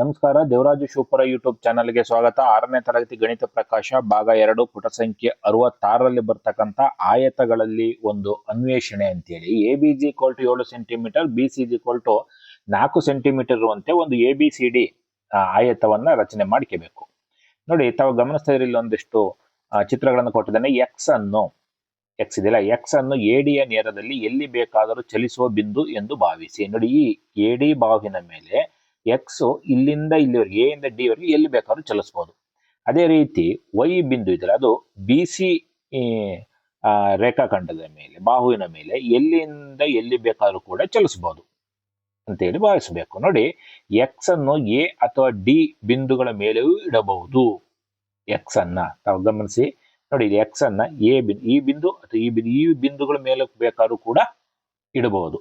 ನಮಸ್ಕಾರ, ದೇವರಾಜು ಶಿವಪುರ ಯೂಟ್ಯೂಬ್ ಚಾನಲ್ಗೆ ಸ್ವಾಗತ. ಆರನೇ ತರಗತಿ ಗಣಿತ ಪ್ರಕಾಶ, ಭಾಗ ಎರಡು, ಪುಟ ಸಂಖ್ಯೆ ಅರವತ್ತಾರರಲ್ಲಿ ಬರ್ತಕ್ಕಂಥ ಆಯತಗಳಲ್ಲಿ ಒಂದು ಅನ್ವೇಷಣೆ ಅಂತೇಳಿ. ಎ ಬಿ ಜಿ ಟು ಏಳು ಸೆಂಟಿಮೀಟರ್ ಬಿ ಸಿ ಜಿ ಟು ನಾಲ್ಕು ಸೆಂಟಿಮೀಟರ್ ಇರುವಂತೆ ಒಂದು ಎ ಬಿ ಸಿ ಡಿ ಆಯತವನ್ನ ರಚನೆ ಮಾಡ್ಕೋಬೇಕು. ನೋಡಿ, ತಾವು ಗಮನಿಸ್ತಾ ಇದ್ರಿ ಇಲ್ಲಿ ಒಂದಿಷ್ಟು ಚಿತ್ರಗಳನ್ನು ಕೊಟ್ಟಿದ್ದಾನೆ. ಎಕ್ಸ್ ಅನ್ನು ಎಕ್ಸ್ ಇದೆಯಲ್ಲ? ಎಕ್ಸ್ ಅನ್ನು ಎಡಿಯ ನೇರದಲ್ಲಿ ಎಲ್ಲಿ ಬೇಕಾದರೂ ಚಲಿಸುವ ಬಿಂದು ಎಂದು ಭಾವಿಸಿ. ನೋಡಿ, ಈ ಎಡಿ ಬಾವಿನ ಮೇಲೆ ಎಕ್ಸ್ ಇಲ್ಲಿಂದ ಇಲ್ಲಿವರೆಗೆ ಎ ಇಂದ ಡಿ ವರೆಗೆ ಎಲ್ಲಿ ಬೇಕಾದ್ರೂ ಚಲಿಸ್ಬೋದು. ಅದೇ ರೀತಿ ವೈ ಬಿಂದು ಇದೆಯಲ್ಲ ಅದು ಬಿ ಸಿ ರೇಖಾಖಂಡದ ಮೇಲೆ, ಬಾಹುವಿನ ಮೇಲೆ ಎಲ್ಲಿಂದ ಎಲ್ಲಿ ಬೇಕಾದ್ರೂ ಕೂಡ ಚಲಿಸ್ಬೋದು ಅಂತೇಳಿ ಭಾವಿಸಬೇಕು. ನೋಡಿ ಎಕ್ಸ್ ಅನ್ನು ಎ ಅಥವಾ ಡಿ ಬಿಂದುಗಳ ಮೇಲೆಯೂ ಇಡಬಹುದು. ಎಕ್ಸ್ ಅನ್ನ ತಾವು ಗಮನಿಸಿ. ನೋಡಿ ಇದು ಎಕ್ಸ್ ಅನ್ನ ಎ ಬಿಂದು, ಈ ಬಿಂದು ಅಥವಾ ಈ ಬಿಂದು, ಈ ಬಿಂದುಗಳ ಮೇಲೆ ಬೇಕಾದ್ರೂ ಕೂಡ ಇಡಬಹುದು.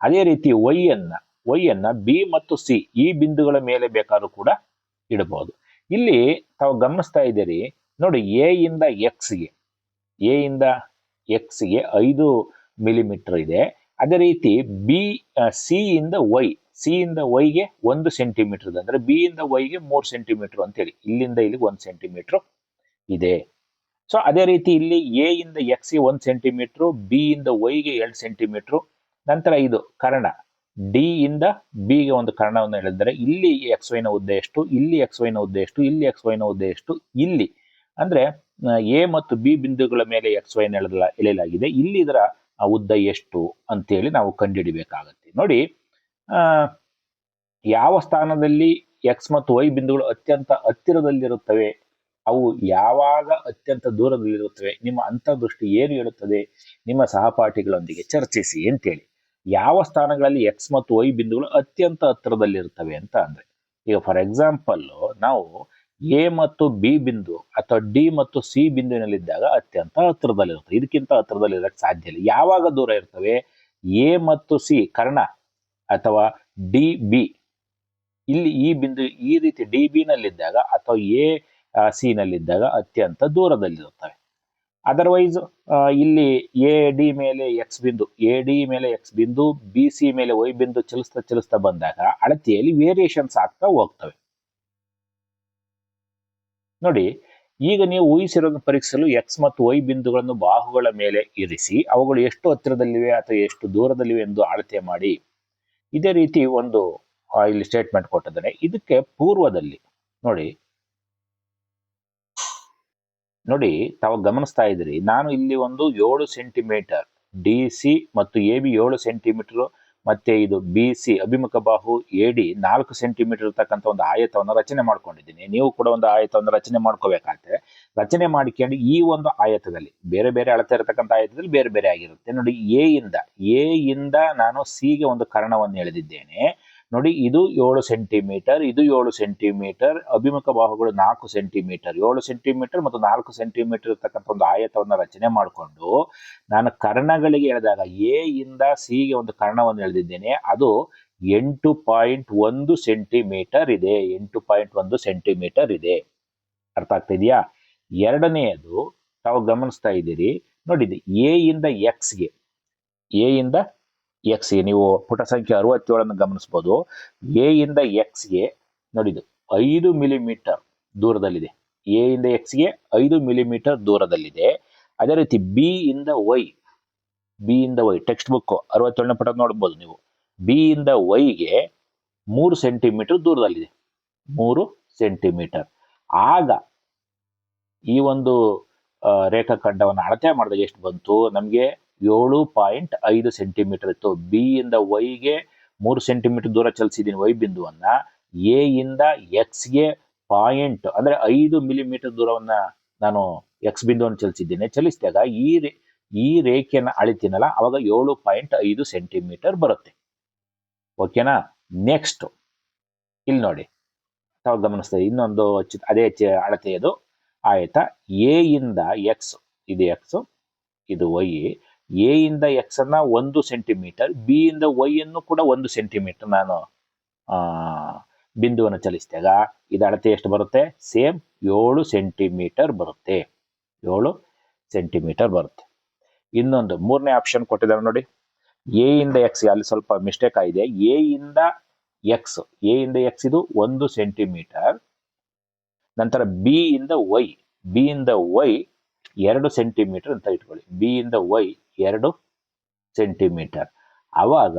ಅದೇ ರೀತಿ ವೈ ಅನ್ನ ವೈ ಅನ್ನ ಬಿ ಮತ್ತು ಸಿ ಈ ಬಿಂದುಗಳ ಮೇಲೆ ಬೇಕಾದ್ರೂ ಕೂಡ ಇಡಬಹುದು. ಇಲ್ಲಿ ತಾವು ಗಮನಿಸ್ತಾ ಇದ್ದೀರಿ, ನೋಡಿ ಎ ಇಂದ ಎಕ್ಸ್ಗೆ ಎ ಇಂದ ಎಕ್ಸ್ಗೆ ಐದು ಮಿಲಿಮೀಟರ್ ಇದೆ. ಅದೇ ರೀತಿ ಬಿ ಸಿ ಇಂದ ವೈ ಸಿ ಇಂದ ವೈಗೆ ಒಂದು ಸೆಂಟಿಮೀಟರ್ ಅಂದರೆ ಬಿ ಇಂದ ವೈಗೆ ಮೂರು ಸೆಂಟಿಮೀಟರ್ ಅಂತೇಳಿ. ಇಲ್ಲಿಂದ ಇಲ್ಲಿಗೆ ಒಂದು ಸೆಂಟಿಮೀಟರ್ ಇದೆ. ಸೊ ಅದೇ ರೀತಿ ಇಲ್ಲಿ ಎ ಇಂದ ಎಕ್ಸ್ಗೆ ಒಂದು ಸೆಂಟಿಮೀಟರ್ ಬಿ ಇಂದ ವೈಗೆ ಎರಡು ಸೆಂಟಿಮೀಟರ್ ನಂತರ ಇದು ಕರ್ಣ. ಡಿ ಇಂದ ಬಿಗೆ ಒಂದು ಕಾರಣವನ್ನು ಹೇಳಿದರೆ ಇಲ್ಲಿ ಎಕ್ಸ್ ವೈನ ಉದ್ದ ಎಷ್ಟು, ಇಲ್ಲಿ ಎಕ್ಸ್ ವೈನ ಉದ್ದ ಎಷ್ಟು, ಇಲ್ಲಿ ಎಕ್ಸ್ ವೈನ ಉದ್ದ ಎಷ್ಟು, ಇಲ್ಲಿ. ಅಂದ್ರೆ ಎ ಮತ್ತು ಬಿ ಬಿಂದುಗಳ ಮೇಲೆ ಎಕ್ಸ್ ವೈನ ಎಳೆದಲ, ಎಳೆಯಲಾಗಿದೆ. ಇಲ್ಲಿ ಇದರ ಉದ್ದ ಎಷ್ಟು ಅಂತೇಳಿ ನಾವು ಕಂಡುಹಿಡಿಬೇಕಾಗತ್ತೆ. ನೋಡಿ ಯಾವ ಸ್ಥಾನದಲ್ಲಿ ಎಕ್ಸ್ ಮತ್ತು ವೈ ಬಿಂದುಗಳು ಅತ್ಯಂತ ಹತ್ತಿರದಲ್ಲಿರುತ್ತವೆ, ಅವು ಯಾವಾಗ ಅತ್ಯಂತ ದೂರದಲ್ಲಿರುತ್ತವೆ, ನಿಮ್ಮ ಅಂತರ್ದೃಷ್ಟಿ ಏನು ಹೇಳುತ್ತದೆ, ನಿಮ್ಮ ಸಹಪಾಠಿಗಳೊಂದಿಗೆ ಚರ್ಚಿಸಿ ಅಂತೇಳಿ. ಯಾವ ಸ್ಥಾನಗಳಲ್ಲಿ ಎಕ್ಸ್ ಮತ್ತು ವೈ ಬಿಂದುಗಳು ಅತ್ಯಂತ ಹತ್ತಿರದಲ್ಲಿರ್ತವೆ ಅಂತ ಅಂದ್ರೆ, ಈಗ ಫಾರ್ ಎಕ್ಸಾಂಪಲ್ಲು ನಾವು ಎ ಮತ್ತು ಬಿ ಬಿಂದು ಅಥವಾ ಡಿ ಮತ್ತು ಸಿ ಬಿಂದುವಿನಲ್ಲಿದ್ದಾಗ ಅತ್ಯಂತ ಹತ್ತಿರದಲ್ಲಿರುತ್ತೆ. ಇದಕ್ಕಿಂತ ಹತ್ತಿರದಲ್ಲಿರೋಕ್ಕೆ ಸಾಧ್ಯ ಇಲ್ಲ. ಯಾವಾಗ ದೂರ ಇರ್ತವೆ? ಎ ಮತ್ತು ಸಿ ಕರ್ಣ ಅಥವಾ ಡಿ ಬಿ ಇಲ್ಲಿ ಈ ಬಿಂದು ಈ ರೀತಿ ಡಿ ಬಿ ನಲ್ಲಿದ್ದಾಗ ಅಥವಾ ಎ ಸಿ ನಲ್ಲಿದ್ದಾಗ ಅತ್ಯಂತ ದೂರದಲ್ಲಿರುತ್ತವೆ. ಅದರ್ವೈಸ್ ಇಲ್ಲಿ ಎ ಡಿ ಮೇಲೆ ಎಕ್ಸ್ ಬಿಂದು ಎ ಡಿ ಮೇಲೆ ಎಕ್ಸ್ ಬಿಂದು ಬಿ ಸಿ ಮೇಲೆ ವೈ ಬಿಂದು ಚಲಿಸ್ತಾ ಚಲಿಸ್ತಾ ಬಂದಾಗ ಅಳತೆಯಲ್ಲಿ ವೇರಿಯೇಷನ್ಸ್ ಆಗ್ತಾ ಹೋಗ್ತವೆ. ನೋಡಿ, ಈಗ ನೀವು ಊಹಿಸಿರೋದನ್ನು ಪರೀಕ್ಷಿಸಲು ಎಕ್ಸ್ ಮತ್ತು ವೈ ಬಿಂದುಗಳನ್ನು ಬಾಹುಗಳ ಮೇಲೆ ಇರಿಸಿ, ಅವುಗಳು ಎಷ್ಟು ಹತ್ತಿರದಲ್ಲಿವೆ ಅಥವಾ ಎಷ್ಟು ದೂರದಲ್ಲಿವೆ ಎಂದು ಅಳತೆ ಮಾಡಿ. ಇದೇ ರೀತಿ ಒಂದು ಇಲ್ಲಿ ಸ್ಟೇಟ್ಮೆಂಟ್ ಕೊಟ್ಟಿದ್ದಾರೆ. ಇದಕ್ಕೆ ಪೂರ್ವದಲ್ಲಿ, ನೋಡಿ ನೋಡಿ, ತಾವು ಗಮನಿಸ್ತಾ ಇದ್ದೀರಿ. ನಾನು ಇಲ್ಲಿ ಒಂದು ಏಳು ಸೆಂಟಿಮೀಟರ್, ಡಿ ಸಿ ಮತ್ತು ಎ ಬಿ ಏಳು ಸೆಂಟಿಮೀಟರ್, ಮತ್ತೆ ಇದು ಬಿ ಸಿ ಅಭಿಮುಖ ಬಾಹು, ಎ ಡಿ ನಾಲ್ಕು ಸೆಂಟಿಮೀಟರ್ ಇರ್ತಕ್ಕಂಥ ಒಂದು ಆಯತವನ್ನು ರಚನೆ ಮಾಡ್ಕೊಂಡಿದ್ದೀನಿ. ನೀವು ಕೂಡ ಒಂದು ಆಯತವನ್ನು ರಚನೆ ಮಾಡ್ಕೋಬೇಕಾಗ್ತದೆ ರಚನೆ ಮಾಡಿಕೊಂಡು ಈ ಒಂದು ಆಯತದಲ್ಲಿ, ಬೇರೆ ಬೇರೆ ಅಳತೆ ಇರತಕ್ಕಂಥ ಆಯತದಲ್ಲಿ ಬೇರೆ ಬೇರೆ ಆಗಿರುತ್ತೆ. ನೋಡಿ, ಎ ಇಂದ ಎ ಇಂದ ನಾನು ಸಿಗೆ ಒಂದು ಕರ್ಣವನ್ನು ಎಳೆದಿದ್ದೇನೆ. ನೋಡಿ, ಇದು ಏಳು ಸೆಂಟಿಮೀಟರ್, ಇದು ಏಳು ಸೆಂಟಿಮೀಟರ್, ಅಭಿಮುಖ ಬಾಹುಗಳು ನಾಲ್ಕು ಸೆಂಟಿಮೀಟರ್. ಏಳು ಸೆಂಟಿಮೀಟರ್ ಮತ್ತು ನಾಲ್ಕು ಸೆಂಟಿಮೀಟರ್ ಇರ್ತಕ್ಕಂಥ ಒಂದು ಆಯತವನ್ನು ರಚನೆ ಮಾಡಿಕೊಂಡು, ನಾನು ಕರ್ಣಗಳಿಗೆ ಹೇಳಿದಾಗ ಎ ಇಂದ ಸಿ ಗೆ ಒಂದು ಕರ್ಣವನ್ನು ಎಳೆದಿದ್ದೇನೆ. ಅದು ಎಂಟು ಪಾಯಿಂಟ್ ಒಂದು ಸೆಂಟಿಮೀಟರ್ ಇದೆ. ಎಂಟು ಪಾಯಿಂಟ್ ಒಂದು ಸೆಂಟಿಮೀಟರ್ ಇದೆ. ಅರ್ಥ ಆಗ್ತಾ ಇದೆಯಾ? ಎರಡನೆಯದು, ತಾವು ಗಮನಿಸ್ತಾ ಇದ್ದೀರಿ. ನೋಡಿದ್ದೆ ಎ ಇಂದ ಎಕ್ಸ್ಗೆ ಎ ಇಂದ ಎಕ್ಸ್ ಎ ನೀವು ಪುಟ ಸಂಖ್ಯೆ ಅರವತ್ತೇಳನ್ನು ಗಮನಿಸ್ಬೋದು. ಎ ಇಂದ ಎಕ್ಸ್ಗೆ ನೋಡಿದು ಐದು ಮಿಲಿಮೀಟರ್ ದೂರದಲ್ಲಿದೆ. ಎ ಇಂದ ಎಕ್ಸ್ಗೆ ಐದು ಮಿಲಿಮೀಟರ್ ದೂರದಲ್ಲಿದೆ. ಅದೇ ರೀತಿ ಬಿ ಇಂದ ವೈ ಬಿ ಇಂದ ವೈ ಟೆಕ್ಸ್ಟ್ ಬುಕ್ ಅರವತ್ತೇಳನೇ ಪುಟ ನೋಡ್ಬೋದು ನೀವು. ಬಿ ಇಂದ ವೈಗೆ ಮೂರು ಸೆಂಟಿಮೀಟರ್ ದೂರದಲ್ಲಿದೆ. ಮೂರು ಸೆಂಟಿಮೀಟರ್ ಆಗ ಈ ಒಂದು ರೇಖಾಖಂಡವನ್ನು ಅಳತೆ ಮಾಡಿದಾಗ ಎಷ್ಟು ಬಂತು? ನಮಗೆ ಏಳು ಪಾಯಿಂಟ್ ಐದು ಸೆಂಟಿಮೀಟರ್ ಇತ್ತು ಬಿ ಇಂದ ವೈಗೆ ಮೂರು ಸೆಂಟಿಮೀಟರ್ ದೂರ ಚಲಿಸಿದ್ದೀನಿ ವೈ ಬಿಂದುವನ್ನ. ಎ ಇಂದ ಎಕ್ಸ್ಗೆ ಪಾಯಿಂಟ್ ಅಂದ್ರೆ ಐದು ಮಿಲಿಮೀಟರ್ ದೂರವನ್ನ ನಾನು ಎಕ್ಸ್ ಬಿಂದುವನ್ನು ಚಲಿಸಿದ್ದೇನೆ. ಚಲಿಸಿದಾಗ ಈ ರೇ, ಈ ರೇಖೆಯನ್ನು ಅಳಿತೀನಲ್ಲ, ಅವಾಗ ಏಳು ಪಾಯಿಂಟ್ ಐದು ಸೆಂಟಿಮೀಟರ್ ಬರುತ್ತೆ. ಓಕೆನಾ? ನೆಕ್ಸ್ಟ್, ಇಲ್ಲಿ ನೋಡಿ. ತಾವು ಗಮನಿಸ್ತದೆ ಇನ್ನೊಂದು ಚಿ- ಅದೇ ಅಳತೆಯದು. ಆಯ್ತಾ? ಎ ಇಂದ ಎಕ್ಸ್, ಇದು ಎಕ್ಸ್, ಇದು ವೈ. ಎ ಇಂದ ಎಕ್ಸ್ ಅನ್ನ ಒಂದು ಸೆಂಟಿಮೀಟರ್ ಬಿ ಇಂದ ವೈ ಅನ್ನು ಕೂಡ ಒಂದು ಸೆಂಟಿಮೀಟರ್ ನಾನು ಬಿಂದುವನ್ನು ಚಲಿಸಿದಾಗ ಇದು ಅಳತೆ ಎಷ್ಟು ಬರುತ್ತೆ? ಸೇಮ್ ಏಳು ಸೆಂಟಿಮೀಟರ್ ಬರುತ್ತೆ. ಏಳು ಸೆಂಟಿಮೀಟರ್ ಬರುತ್ತೆ. ಇನ್ನೊಂದು, ಮೂರನೇ ಆಪ್ಷನ್ ಕೊಟ್ಟಿದ್ದಾರೆ ನೋಡಿ. ಎ ಇಂದ ಎಕ್ಸ್ ಅಲ್ಲಿ ಸ್ವಲ್ಪ ಮಿಸ್ಟೇಕ್ ಆಗಿದೆ. ಎ ಇಂದ ಎಕ್ಸ್ ಎ ಇಂದ ಎಕ್ಸ್ ಇದು ಒಂದು ಸೆಂಟಿಮೀಟರ್ ನಂತರ ಬಿ ಇಂದ ವೈ ಬಿ ಇಂದ ವೈ ಎರಡು ಸೆಂಟಿಮೀಟರ್ ಅಂತ ಇಟ್ಕೊಳ್ಳಿ. ಬಿ ಇಂದ ವೈ ಎರಡು ಸೆಂಟಿಮೀಟರ್ ಆವಾಗ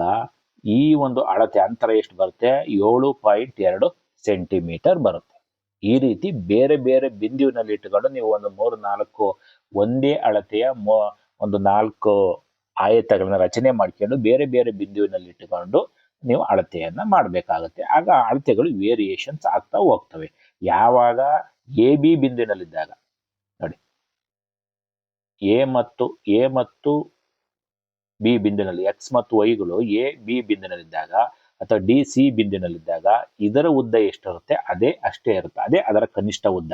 ಈ ಒಂದು ಅಳತೆ ಅಂತರ ಎಷ್ಟು ಬರುತ್ತೆ? ಏಳು ಪಾಯಿಂಟ್ ಎರಡು ಸೆಂಟಿಮೀಟರ್ ಬರುತ್ತೆ. ಈ ರೀತಿ ಬೇರೆ ಬೇರೆ ಬಿಂದುವಿನಲ್ಲಿ ಇಟ್ಟುಕೊಂಡು ನೀವು ಒಂದು ಮೂರು ನಾಲ್ಕು ಒಂದೇ ಅಳತೆಯ ಒಂದು ನಾಲ್ಕು ಆಯತಗಳನ್ನ ರಚನೆ ಮಾಡ್ಕೊಂಡು ಬೇರೆ ಬೇರೆ ಬಿಂದುವಿನಲ್ಲಿ ಇಟ್ಟುಕೊಂಡು ನೀವು ಅಳತೆಯನ್ನ ಮಾಡಬೇಕಾಗುತ್ತೆ. ಆಗ ಅಳತೆಗಳು ವೇರಿಯೇಷನ್ಸ್ ಆಗ್ತಾ ಹೋಗ್ತವೆ. ಯಾವಾಗ? ಎ ಬಿ ಬಿಂದುವಿನಲ್ಲಿದ್ದಾಗ. ಎ ಮತ್ತು ಎ ಮತ್ತು ಬಿ ಬಿಂದಿನಲ್ಲಿ ಎಕ್ಸ್ ಮತ್ತು ವೈಗಳು ಎ ಬಿ ಬಿಂದಿನಲ್ಲಿದ್ದಾಗ ಅಥವಾ ಡಿ ಸಿ ಬಿಂದಿನಲ್ಲಿದ್ದಾಗ ಇದರ ಉದ್ದ ಎಷ್ಟಿರುತ್ತೆ? ಅದೇ ಅಷ್ಟೇ ಇರುತ್ತೆ. ಅದೇ ಅದರ ಕನಿಷ್ಠ ಉದ್ದ.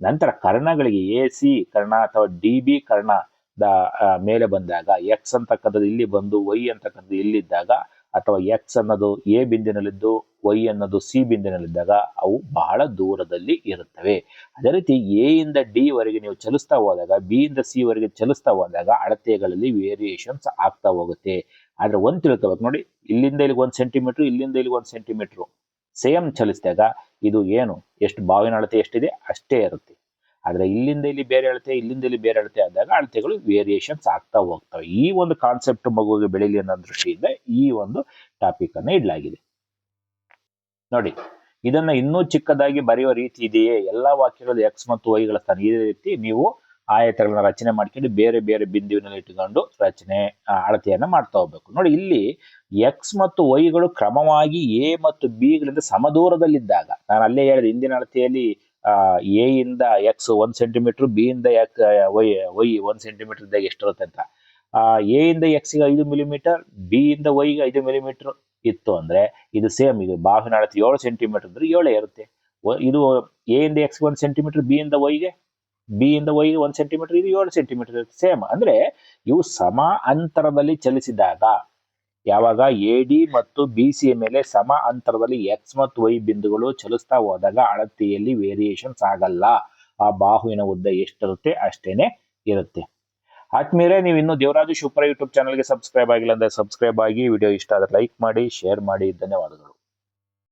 ನಂತರ ಕರ್ಣಗಳಿಗೆ ಎ ಸಿ ಕರ್ಣ ಅಥವಾ ಡಿ ಬಿ ಕರ್ಣದ ಆ, ಮೇಲೆ ಬಂದಾಗ ಎಕ್ಸ್ ಅಂತಕ್ಕಂಥದ್ದು ಇಲ್ಲಿ ಬಂದು ವೈ ಅಂತಕ್ಕಂಥದ್ದು ಇಲ್ಲಿದ್ದಾಗ ಅಥವಾ ಎಕ್ಸ್ ಅನ್ನೋದು ಎ ಬಿಂದಿನಲ್ಲಿದ್ದು ವೈ ಅನ್ನೋದು ಸಿ ಬಿಂದಿನಲ್ಲಿದ್ದಾಗ ಅವು ಬಹಳ ದೂರದಲ್ಲಿ ಇರುತ್ತವೆ. ಅದೇ ರೀತಿ ಎ ಇಂದ ಡಿ ವರೆಗೆ ನೀವು ಚಲಿಸ್ತಾ ಹೋದಾಗ ಬಿ ಇಂದ ಸಿ ವರೆಗೆ ಚಲಿಸ್ತಾ ಹೋದಾಗ ಅಳತೆಗಳಲ್ಲಿ ವೇರಿಯೇಷನ್ಸ್ ಆಗ್ತಾ ಹೋಗುತ್ತೆ. ಆದ್ರೆ ಒಂದು ತಿಳ್ಕೊಬೇಕು ನೋಡಿ, ಇಲ್ಲಿಂದ ಇಲ್ಲಿಗೆ ಒಂದು ಸೆಂಟಿಮೀಟರ್ ಇಲ್ಲಿಂದ ಇಲ್ಲಿಗೆ ಒಂದು ಸೆಂಟಿಮೀಟರ್ ಸೇಮ್ ಚಲಿಸಿದಾಗ ಇದು ಏನು? ಎಷ್ಟು ಬಾವಿನ ಅಳತೆ ಎಷ್ಟಿದೆ? ಅಷ್ಟೇ ಇರುತ್ತೆ. ಆದ್ರೆ ಇಲ್ಲಿಂದ ಇಲ್ಲಿ ಬೇರೆ ಅಳತೆ, ಇಲ್ಲಿಂದ ಇಲ್ಲಿ ಬೇರೆ ಅಳತೆ ಆದಾಗ ಅಳತೆಗಳು ವೇರಿಯೇಷನ್ಸ್ ಆಗ್ತಾ ಹೋಗ್ತವೆ. ಈ ಒಂದು ಕಾನ್ಸೆಪ್ಟ್ ಮಗುವಿಗೆ ಬೆಳೀಲಿ ಅನ್ನೋ ದೃಷ್ಟಿಯಿಂದ ಈ ಒಂದು ಟಾಪಿಕ್ ಅನ್ನ ಇಡಲಾಗಿದೆ. ನೋಡಿ, ಇದನ್ನ ಇನ್ನೂ ಚಿಕ್ಕದಾಗಿ ಬರೆಯುವ ರೀತಿ ಇದೆಯೇ? ಎಲ್ಲಾ ವಾಕ್ಯಗಳು ಎಕ್ಸ್ ಮತ್ತು ವೈಗಳ ಸ್ಥಾನ. ಇದೇ ರೀತಿ ನೀವು ಆಯತಗಳನ್ನ ರಚನೆ ಮಾಡ್ಕೊಂಡು ಬೇರೆ ಬೇರೆ ಬಿಂದುವಿನಲ್ಲಿ ಇಟ್ಟುಕೊಂಡು ರಚನೆ ಅಳತೆಯನ್ನ ಮಾಡ್ತಾ ಹೋಗ್ಬೇಕು. ನೋಡಿ, ಇಲ್ಲಿ ಎಕ್ಸ್ ಮತ್ತು ವೈಗಳು ಕ್ರಮವಾಗಿ ಎ ಮತ್ತು ಬಿ ಗಳಿಂದ ಸಮದೂರದಲ್ಲಿದ್ದಾಗ, ನಾನು ಅಲ್ಲೇ ಹೇಳಿದೆ, ಹಿಂದಿನ ಅಳತೆಯಲ್ಲಿ ಎ ಇಂದ ಎಕ್ಸ್ ಒಂದ್ ಸೆಂಟಿಮೀಟರ್ ಬಿ ಇಂದ ಎಕ್ ವೈ ವೈ ಒಂದ್ ಸೆಂಟಿಮೀಟ್ರ್ ಇದ್ದಾಗ ಎಷ್ಟಿರುತ್ತೆ ಅಂತ. ಎ ಇಂದ ಎಕ್ಸ್ಗೆ ಐದು ಮಿಲಿಮೀಟರ್ ಬಿ ಇಂದ ವೈಗೆ ಐದು ಮಿಲಿಮೀಟರ್ ಇತ್ತು ಅಂದ್ರೆ ಇದು ಸೇಮ್ ಇದು ಬಾಹುವಿನ ಅಳತೆ ಏಳು ಸೆಂಟಿಮೀಟರ್ ಅಂದ್ರೆ ಏಳೇ ಇರುತ್ತೆ. ಇದು ಎ ಇಂದ ಎಕ್ಸ್ ಒಂದ್ ಸೆಂಟಿಮೀಟರ್ ಬಿ ಇಂದ ವೈಗೆ ಬಿ ಇಂದ ವೈಗೆ ಒಂದು ಸೆಂಟಿಮೀಟರ್ ಇದು ಏಳು ಸೆಂಟಿಮೀಟರ್ ಇರುತ್ತೆ. ಸೇಮ್ ಅಂದ್ರೆ ಇವು ಸಮ ಅಂತರದಲ್ಲಿ ಚಲಿಸಿದಾಗ ಯಾವಾಗ ಎ ಡಿ ಮತ್ತು ಬಿ ಸಿ ಮೇಲೆ ಸಮ ಅಂತರದಲ್ಲಿ ಎಕ್ಸ್ ಮತ್ತು ವೈ ಬಿಂದುಗಳು ಚಲಿಸ್ತಾ ಹೋದಾಗ ಅಳತೆಯಲ್ಲಿ ವೇರಿಯೇಷನ್ಸ್ ಆಗಲ್ಲ. ಆ ಬಾಹುವಿನ ಉದ್ದ ಎಷ್ಟಿರುತ್ತೆ ಅಷ್ಟೇನೆ ಇರುತ್ತೆ. ಆತ್ಮೀರೆ ನೀವು ಇನ್ನು ದೇವರಾಜು ಶಿವಪುರ ಯೂಟ್ಯೂಬ್ ಚಾನಲ್ಗೆ ಸಬ್ಸ್ಕ್ರೈಬ್ ಆಗಿಲ್ಲ ಅಂದ್ರೆ ಸಬ್ಸ್ಕ್ರೈಬ್ ಆಗಿ ವಿಡಿಯೋ ಇಷ್ಟ ಆದ್ರೆ ಲೈಕ್ ಮಾಡಿ ಶೇರ್ ಮಾಡಿ, ಧನ್ಯವಾದಗಳು.